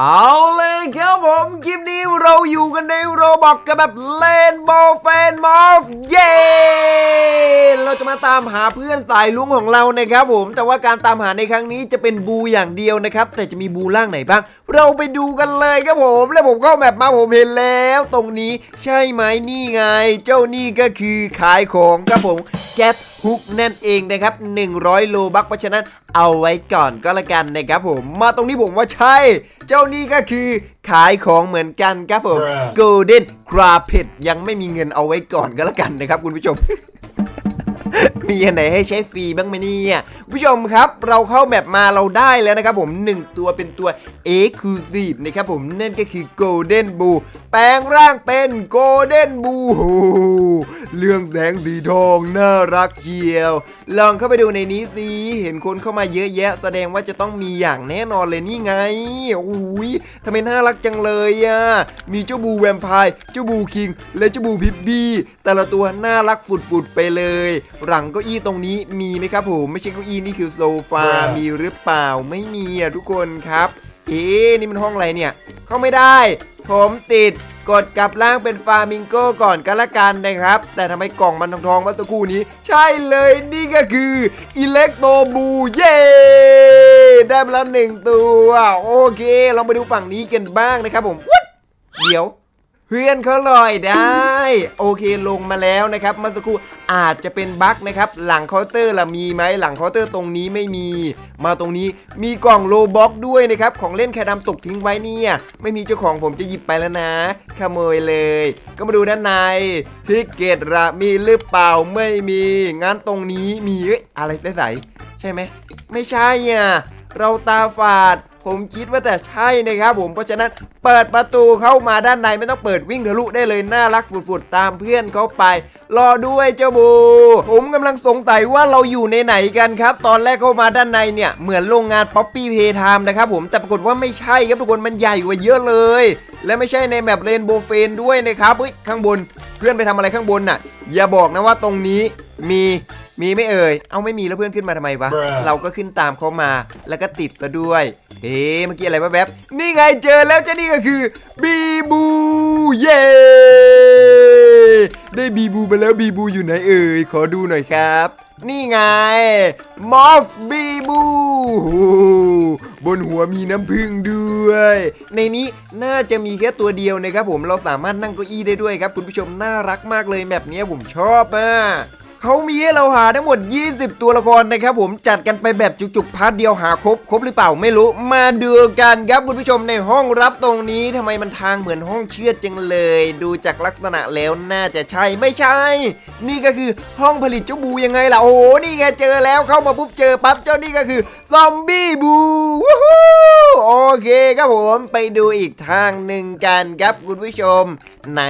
เอาเลยครับผมคลิปนี้เราอยู่กันในโรบอกกันแบบเลนโบแฟนมอฟเย้เราจะมาตามหาเพื่อนสายลุงของเรานะครับผมแต่ว่าการตามหาในครั้งนี้จะเป็นบูอย่างเดียวนะครับ แต่จะมีบูร่างไหนบ้าง เราไปดูกันเลยครับผม แล้วผมเข้าแบบมาผมเห็นแล้ว ตรงนี้ใช่ไหมนี่ไง เจ้านี่ก็คือขายของครับผม แก๊ปฮุกนั่นเองนะครับ 100 โลบักเพราะฉะนั้นเอาไว้ก่อนก็แล้วกันนะครับผม มาตรงนี้ผมว่าใช่ เจ้านี่ก็คือขายของเหมือนกันครับผม Bruh Golden Carpet ยังไม่มีเงินเอาไว้ก่อนก็แล้วกันนะครับคุณผู้ชมมีอันไหนให้ใช้ฟรีบ้างไหมเนี่ยผู้ชมครับ เราเข้าแมปมาเราได้แล้วนะครับผม 1 ตัวเป็นตัว Exclusive นะครับผมนั่นก็คือ Golden Blue แป ลงร่างเป็น Golden Blue โอ้โหเรื่องแสงสีทองน่ารักเชียว ลองเข้าไปดูในนี้สิ เห็นคนเข้ามาเยอะแยะ แสดงว่าจะต้องมีอย่างแน่นอนเลยนี่ไงโอ้ยทำไมน่ารักจังเลยอะ มีเจ้าบูแวมไพร์ เจ้าบูคิง และเจ้าบูพิบบี้ แต่ละตัวน่ารักฝุดๆไปเลย หลังเก้าอี้ตรงนี้มีไหมครับผม ไม่ใช่เก้าอี้นี่คือโซฟา Bruh มีหรือเปล่า ไม่มีอะทุกคนครับ เอ๊ะนี่มันห้องอะไรเนี่ย เข้าไม่ได้ ผมติดกดกลับล่างเป็นฟามิงโก้ก่อนก็แล้วกันนะครับ แต่ทำไมกล่องมันทองทองๆเมื่อสักครู่นี้ ใช่เลยนี่ก็คืออิเล็กโตบูเย่ได้มาแล้วหนึ่งตัว โอเค ลองไปดูฝั่งนี้กันบ้างนะครับผมเดี๋ยว เพื่อนเขาลอยได้ โอเคลงมาแล้วนะครับเมื่อสักครู่อาจจะเป็นบั๊กนะครับ หลังเคาน์เตอร์ละมีไหมหลังเคาน์เตอร์ตรงนี้ไม่มี มาตรงนี้มีกล่องโลบ็อกด้วยนะครับ ของเล่นแคดำตกทิ้งไว้เนี่ยไม่มีเจ้าของผมจะหยิบไปแล้วนะ ขโมยเลย ก็มาดูด้านในทิกเกตละมีหรือเปล่าไม่มีงั้นตรงนี้มีอะไรใสๆใช่ไหมไม่ใช่อะเราตาฝาด ผมคิดว่าแต่ใช่นะครับผมเพราะฉะนั้นเปิดประตูเข้ามาด้านในไม่ต้องเปิดวิ่งทะลุได้เลยน่ารักฝุดๆตามเพื่อนเขาไป รอด้วยเจ้าบู ผมกำลังสงสัยว่าเราอยู่ในไหนกันครับ ตอนแรกเข้ามาด้านในเนี่ยเหมือนโรงงานป๊อปปี้เพย์ไทม์นะครับผมแต่ปรากฏว่าไม่ใช่ครับทุกคนมันใหญ่กว่าเยอะเลย และไม่ใช่ในแมปเรนโบว์เฟนด้วยนะครับเฮ้ยข้างบนเพื่อนไปทำอะไรข้างบนน่ะ อย่าบอกนะว่าตรงนี้มีมีไม่เอ่ย เอาไม่มีแล้วเพื่อนขึ้นมาทำไมวะ Bruh เราก็ขึ้นตามเขามา แล้วก็ติดซะด้วย เอ๊ะเมื่อกี้อะไรแวบๆนี่ไงเจอแล้วเจ้านี่ก็คือบีบูเย้ได้บีบูมาแล้วบีบูอยู่ไหนเอ่ยขอดูหน่อยครับ นี่ไงมอฟบีบูบนหัวมีน้ำผึ้งด้วย ในนี้น่าจะมีแค่ตัวเดียวนะครับผมเราสามารถนั่งเก้าอี้ได้ด้วยครับ คุณผู้ชมน่ารักมากเลยแบบนี้ผมชอบอะ เขามีให้เราหาทั้งหมด 20 ตัวละครนะครับผมจัดกันไปแบบจุกๆพาร์ทเดียวหาครบครบหรือเปล่าไม่รู้มาดูกันครับคุณผู้ชมในห้องรับตรงนี้ทำไมมันทางเหมือนห้องเชือดจังเลย ดูจากลักษณะแล้วน่าจะใช่ไม่ใช่ นี่ก็คือห้องผลิตเจ้าบูยังไงล่ะโอ้โหนี่ไงเจอแล้วเข้ามาปุ๊บเจอปั๊บเจ้านี่ก็คือซอมบี้บูวู้ฮู้โอเคครับผมไปดูอีกทางหนึ่งกันครับคุณผู้ชม ไหน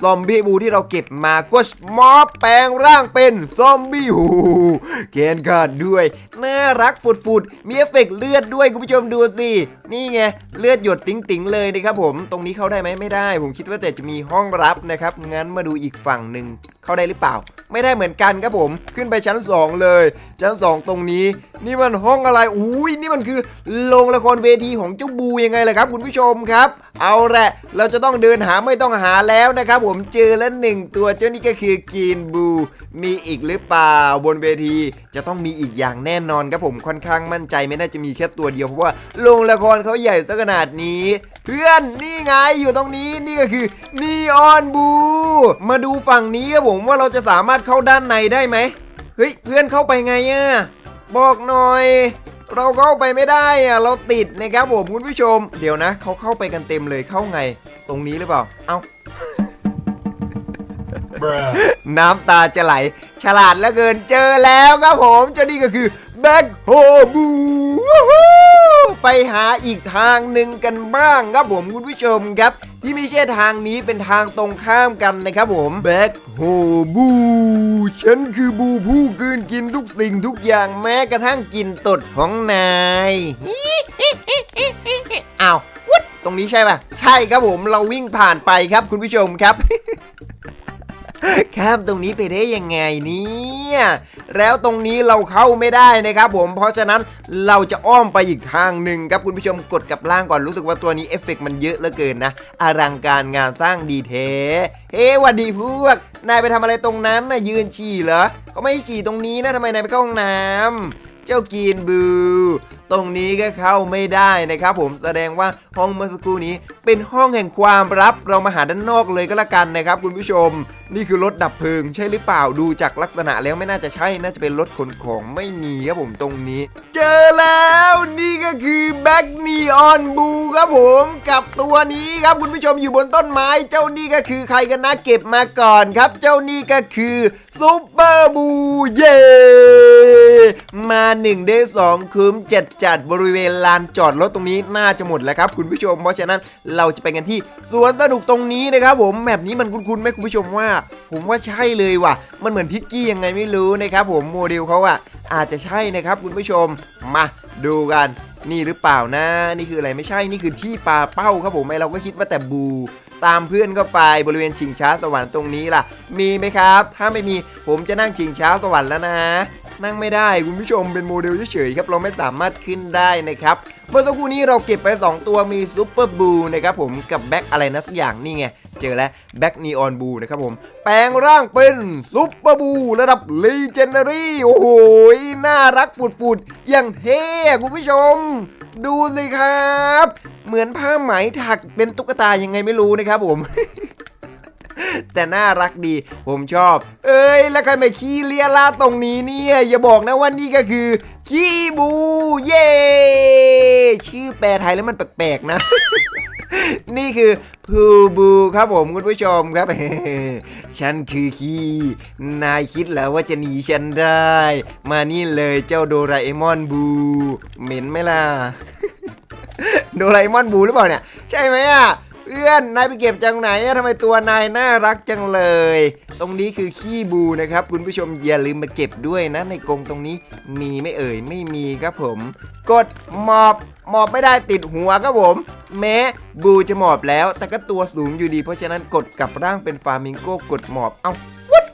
ซอมบี้บูที่เราเก็บมาก็มอสแปลงร่างเป็นซอมบี้หูเกนขาดด้วย น่ารักฟุดๆมีเอฟเฟกต์เลือดด้วยคุณผู้ชมดูสินี่ไงเลือดหยดติ๋งๆเลยนะครับผมตรงนี้เข้าได้ไหมไม่ได้ ผมคิดว่าแต่จะมีห้องรับนะครับงั้นมาดูอีกฝั่งหนึ่งเข้าได้หรือเปล่า ไม่ได้เหมือนกันครับผมขึ้นไปชั้น 2 เลย ชั้น 2 ตรงนี้ นี่มันห้องอะไรอุ้ยนี่มันคือโรงละครเวทีของเจ้าบูยังไงล่ะครับ คุณผู้ชมครับ เอาแหละเราจะต้องเดินหาไม่ต้องหาแล้วนะครับผมเจอแล้วหนึ่งตัวเจ้านี่ก็คือกีนบู มีอีกหรือเปล่าบนเวที จะต้องมีอีกอย่างแน่นอนครับผมค่อนข้างมั่นใจไม่น่าจะมีแค่ตัวเดียวเพราะว่าโรงละครเขาใหญ่ซะขนาดนี้ เพื่อนนี่ไงอยู่ตรงนี้นี่ก็คือนีออนบู มาดูฝั่งนี้ครับผมว่าเราจะสามารถเข้าด้านในได้ไหมเฮ้ยเพื่อนเข้าไปไงอะบอกหน่อย เราเข้าไปไม่ได้อะเราติดนะครับผมคุณผู้ชม เดี๋ยวนะเขาเข้าไปกันเต็มเลยเข้าไง ตรงนี้หรือเปล่า เอ้า Bruh น้ำตาจะไหล ฉลาดเหลือเกินเจอแล้วครับผมเจ้านี่ก็คือ แบ็คโฮบูไปหาอีกทางหนึ่งกันบ้างครับผมคุณผู้ชมครับ ที่ไม่ใช่ทางนี้เป็นทางตรงข้ามกันนะครับผมแบ็คโฮบูฉันคือบูผู้กืนกินทุกสิ่งทุกอย่างแม้กระทั่งกินตดของนายอ้าววุดตรงนี้ใช่ป่ะ ใช่ครับผมเราวิ่งผ่านไปครับคุณผู้ชมครับข้ามตรงนี้ไปได้ยังไงเนี่ย แล้วตรงนี้เราเข้าไม่ได้นะครับผมเพราะฉะนั้นเราจะอ้อมไปอีกทางหนึ่งครับคุณผู้ชมกดกับล่างก่อนรู้สึกว่าตัวนี้เอฟเฟกต์มันเยอะเหลือเกินนะอลังการงานสร้างดีเทเฮ้หวัดดีพวก นายไปทำอะไรตรงนั้นนะยืนฉี่เหรอก็ไม่ฉี่ตรงนี้นะทำไมนายไปเข้าห้องน้ำเจ้ากีนบู ตรงนี้ก็เข้าไม่ได้นะครับผมแสดงว่าห้องเมื่อสักครู่นี้ เป็นห้องแห่งความลับเรามาหาด้านนอกเลยก็แล้วกันนะครับ คุณผู้ชม นี่คือรถดับเพลิง ใช่หรือเปล่าดูจากลักษณะแล้วไม่น่าจะใช่น่าจะเป็นรถขนของไม่มีครับผมตรงนี้ เจอแล้วนี่ก็คือแบ็กนีออนบูครับผมกับตัวนี้ครับคุณผู้ชมอยู่บนต้นไม้ เจ้านี่ก็คือใครกันนะเก็บมาก่อนครับ เจ้านี่ก็คือซุปเปอร์บูเย่มาหนึ่งได้สองคืมจัดจัดบริเวณลานจอดรถตรงนี้น่าจะหมดแล้วครับคุณผู้ชม เพราะฉะนั้นเราจะไปกันที่สวนสนุกตรงนี้นะครับผมแมปนี้มันคุ้นๆไหมคุณผู้ชมว่า ผมว่าใช่เลยว่ะ มันเหมือนพิกกี้ยังไงไม่รู้นะครับผมโมเดลเขาอะอาจจะใช่นะครับคุณผู้ชมมาดูกันนี่หรือเปล่านะ นี่คืออะไรไม่ใช่นี่คือที่ปลาเป้าครับผมไอเราก็คิดว่าแต่บูตามเพื่อนเข้าไปบริเวณชิงช้าสวรรค์ตรงนี้ล่ะ มีไหมครับ ถ้าไม่มีผมจะนั่งชิงช้าสวรรค์แล้วนะ นั่งไม่ได้คุณผู้ชมเป็นโมเดลเฉยๆครับเราไม่สามารถขึ้นได้นะครับเมื่อสักครู่นี้เราเก็บไป 2 ตัวมีซูเปอร์บูนะครับผมกับแบ็คอะไรนะสักอย่างนี่ไงเจอแล้วแบ็คนีออนบูนะครับผม แปลงร่างเป็นซูเปอร์บูระดับลีเจนดารี่โอ้โหน่ารักฝุดๆอย่างเท่คุณผู้ชม ดูสิครับ เหมือนผ้าไหมถักเป็นตุ๊กตายังไงไม่รู้นะครับผม แต่น่ารักดี ผมชอบ เอ้ย แล้วใครมาขี้เลียลาตรงนี้เนี่ย อย่าบอกนะว่านี่ก็คือขี้บูเย่ชื่อแปลไทยแล้วมันแปลกๆนะนี่คือพูบูครับผมคุณผู้ชมครับ ฉันคือขี้นายคิดแล้วว่าจะหนีฉันได้ มานี่เลยเจ้าโดราเอมอนบู เหม็นไหมล่ะ โดราเอมอนบูหรือเปล่าเนี่ย ใช่ไหมอะ เพื่อนนายไปเก็บจังไหนอะทำไมตัวนายน่ารักจังเลย ตรงนี้คือขี้บูนะครับ คุณผู้ชมอย่าลืมมาเก็บด้วยนะ ในกรงตรงนี้มีไม่เอ่ยไม่มีครับผม กดหมอบหมอบไม่ได้ติดหัวครับผม แม้บูจะหมอบแล้ว แต่ก็ตัวสูงอยู่ดี เพราะฉะนั้นกดกลับร่างเป็นฟามิงโก้กดหมอบเอ้า what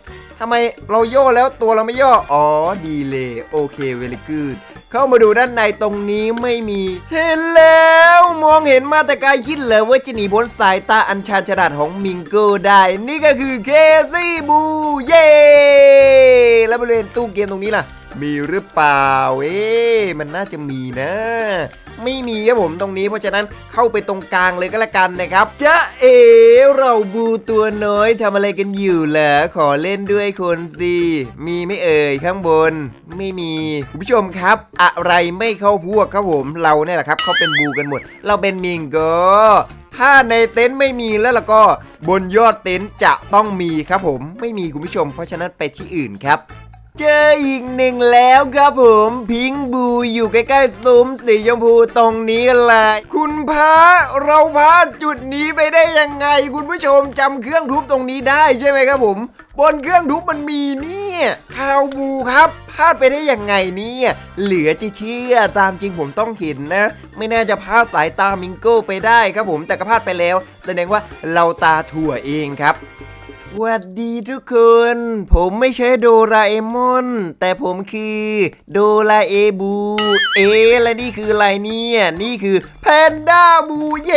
ทำไมเราโย่แล้วตัวเราไม่ย่ออ๋อดีเลยโอเคเวลิกูด เข้ามาดูด้านในตรงนี้ไม่มี เห็นแล้ว มองเห็นมาแต่ไกลคิดเลยว่าจะหนีพ้นสายตาอันชาญฉลาดของมิงโก้ได้ นี่ก็คือเคซี่บูเย่แล้วบริเวณตู้เกมตรงนี้ล่ะ มีหรือเปล่า เอ๊ะมันน่าจะมีนะ ไม่มีครับผมตรงนี้ เพราะฉะนั้นเข้าไปตรงกลางเลยก็แล้วกันนะครับจ๊ะเอ๋เราบูตัวน้อยทำอะไรกันอยู่เหรอขอเล่นด้วยคนสิมีไม่เอ่ยข้างบน ไม่มีคุณผู้ชมครับ อะไรไม่เข้าพวกครับผมเราเนี่ยแหละครับเขาเป็นบูกันหมด เราเป็นมิงโกถ้าในเต็นท์ไม่มีแล้วล่ะก็บนยอดเต็นท์จะต้องมีครับผมไม่มีคุณผู้ชม เพราะฉะนั้นไปที่อื่นครับ เจออีกหนึ่งแล้วครับผมพิงบูอยู่ใกล้ๆซุ้มสีชมพูตรงนี้แหละคุณพระเราพาจุดนี้ไปได้ยังไง คุณผู้ชมจำเครื่องทุบตรงนี้ได้ใช่ไหมครับผม บนเครื่องทุบมันมีเนี่ยคาวบูครับพลาดไปได้ยังไงเนี่ยเหลือจะเชื่อตามจริงผมต้องเห็นนะ ไม่น่าจะพลาดสายตามิงโก้ไปได้ครับผมแต่ก็พลาดไปแล้ว แสดงว่าเราตาถั่วเองครับ สวัสดีทุกคน ผมไม่ใช่โดราเอมอน แต่ผมคือโดราเอบู เอและนี่คืออะไรเนี่ย นี่คือแพนด้าบูเย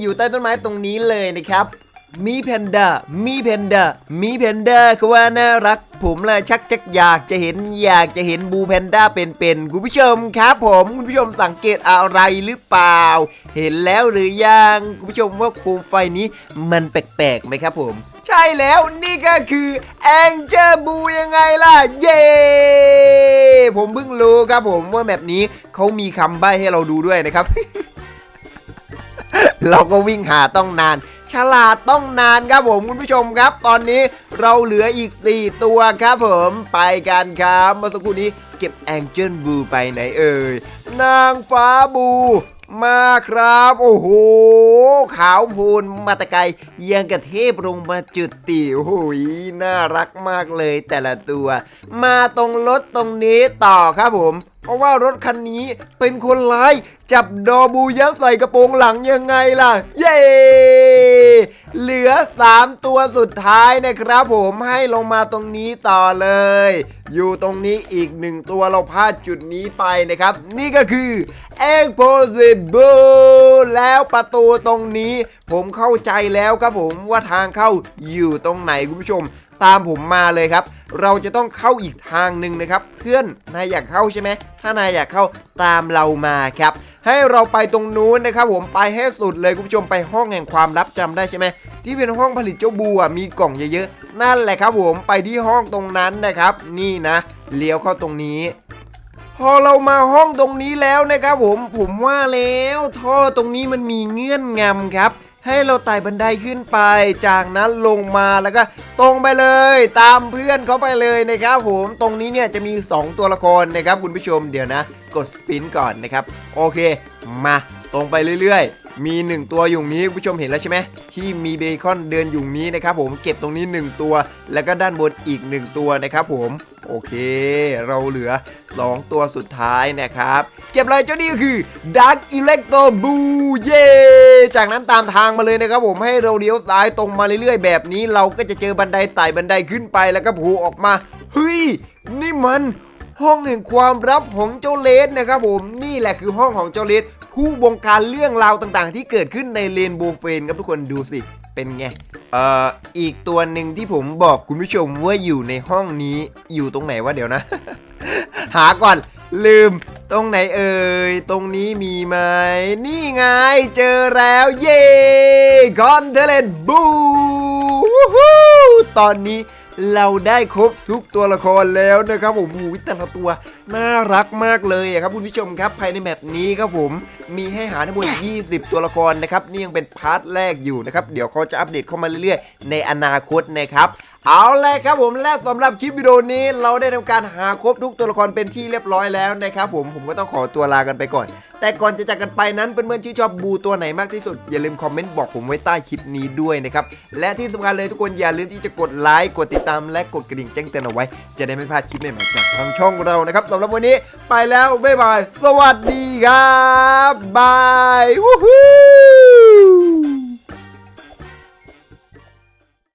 อยู่ใต้ต้นไม้ตรงนี้เลยนะครับ มีแพนด้า มีแพนด้า มีแพนด้าคือว่าน่ารัก ผมละชักจักอยากจะเห็นอยากจะเห็นบูแพนด้าเป็นๆคุณผู้ชมครับผมคุณผู้ชมสังเกตอะไรหรือเปล่า เห็นแล้วหรือยังคุณผู้ชมว่าโคมไฟนี้มันแปลกๆไหมครับผม ใช่แล้วนี่ก็คือแองเจอบูยังไงล่ะ เย้ผมเพิ่งรู้ครับผมว่าแบบนี้เขามีคำใบ้ให้เราดูด้วยนะครับ เราก็วิ่งหาต้องนาน ฉลาดต้องนานครับผมคุณผู้ชมครับ ตอนนี้เราเหลืออีก 4 ตัวครับผมไปกันครับเมื่อสักครู่นี้เก็บแองเจิลบูไปไหนเอ่ยนางฟ้าบูมาครับ โอ้โห ขาวโพลนมาตะไกยังกระเทพลงมาจุดติโอ้โหน่ารักมากเลยแต่ละตัว มาตรงรถตรงนี้ต่อครับผม เพราะว่ารถคันนี้เป็นคนร้าย จับดอบูยัดใส่กระโปรงหลังยังไงล่ะ เย้ เหลือ 3 ตัวสุดท้ายนะครับผมให้ลงมาตรงนี้ต่อเลย อยู่ตรงนี้อีกหนึ่งตัวเราพลาดจุดนี้ไปนะครับ นี่ก็คือ Impossible แล้วประตูตรงนี้ ผมเข้าใจแล้วครับผมว่าทางเข้าอยู่ตรงไหนคุณผู้ชม ตามผมมาเลยครับ เราจะต้องเข้าอีกทางหนึ่งนะครับ เพื่อนนายอยากเข้าใช่ไหมถ้านายอยากเข้าตามเรามาครับให้เราไปตรงนู้นนะครับผมไปให้สุดเลยคุณผู้ชมไปห้องแห่งความลับจำได้ใช่ไหมที่เป็นห้องผลิตเจ้าบัวมีกล่องเยอะๆนั่นแหละครับผมไปที่ห้องตรงนั้นนะครับ นี่นะเลี้ยวเข้าตรงนี้ พอเรามาห้องตรงนี้แล้วนะครับผมผมว่าแล้วท่อตรงนี้มันมีเงื่อนงำครับ ให้เราไต่บันไดขึ้นไป จากนั้นลงมาแล้วก็ตรงไปเลย ตามเพื่อนเขาไปเลยนะครับผมตรงนี้เนี่ยจะมี 2 ตัวละครนะครับคุณผู้ชมเดี๋ยวนะ กดสปินก่อนนะครับโอเค มาตรงไปเรื่อยๆ มี 1 ตัวอยู่นี้คุณผู้ชมเห็นแล้วใช่ไหมที่มีเบคอนเดินอยู่นี้นะครับผมเก็บตรงนี้ 1 ตัว แล้วก็ด้านบนอีก 1 ตัวนะครับผม โอเค เราเหลือ 2 ตัวสุดท้ายนะครับ เก็บอะไรเจ้านี่ก็คือ Dark Electro Blue เย่จากนั้นตามทางมาเลยนะครับผมให้เราเลี้ยวซ้ายตรงมาเรื่อยๆ แบบนี้เราก็จะเจอบันไดไต่บันไดขึ้นไปแล้วก็โผล่ออกมาเฮ้ยนี่มันห้องแห่งความลับของเจ้าเลสนะครับผมนี่แหละคือห้องของเจ้าเลสผู้บงการเรื่องราวต่างๆ ที่เกิดขึ้นในเรนโบว์เฟนครับทุกคนดูสิ เป็นไง เอ่อ อีกตัวหนึ่งที่ผมบอกคุณผู้ชมว่าอยู่ในห้องนี้อยู่ตรงไหนวะเดี๋ยวนะ หาก่อนลืมตรงไหนเอ่ย ตรงนี้มีไหม นี่ไง เจอแล้ว เย่กอนเทเลนบูตอนนี้ เราได้ครบทุกตัวละครแล้วนะครับผมหูยแต่ละตัวน่ารักมากเลยครับคุณผู้ชมครับภายในแมปนี้ครับผมมีให้หาทั้งหมด 20 ตัวละครนะครับนี่ยังเป็นพาร์ทแรกอยู่นะครับเดี๋ยวเขาจะอัปเดตเข้ามาเรื่อยๆ ในอนาคตนะครับ เอาเลยครับผมและสำหรับคลิปวิดีโอนี้เราได้ทำการหาครบทุกตัวละครเป็นที่เรียบร้อยแล้วนะครับผมผมก็ต้องขอตัวลากันไปก่อน แต่ก่อนจะจากกันไปนั้นเพื่อนๆที่ชอบบูตัวไหนมากที่สุด อย่าลืมคอมเมนต์บอกผมไว้ใต้คลิปนี้ด้วยนะครับ และที่สำคัญเลยทุกคนอย่าลืมที่จะกดไลค์กดติดตามและกดกระดิ่งแจ้งเตือนเอาไว้ จะได้ไม่พลาดคลิปใหม่ๆจากทางช่องเรานะครับสำหรับวันนี้ไปแล้วบ๊ายบายสวัสดีครับบายวู้ฮู้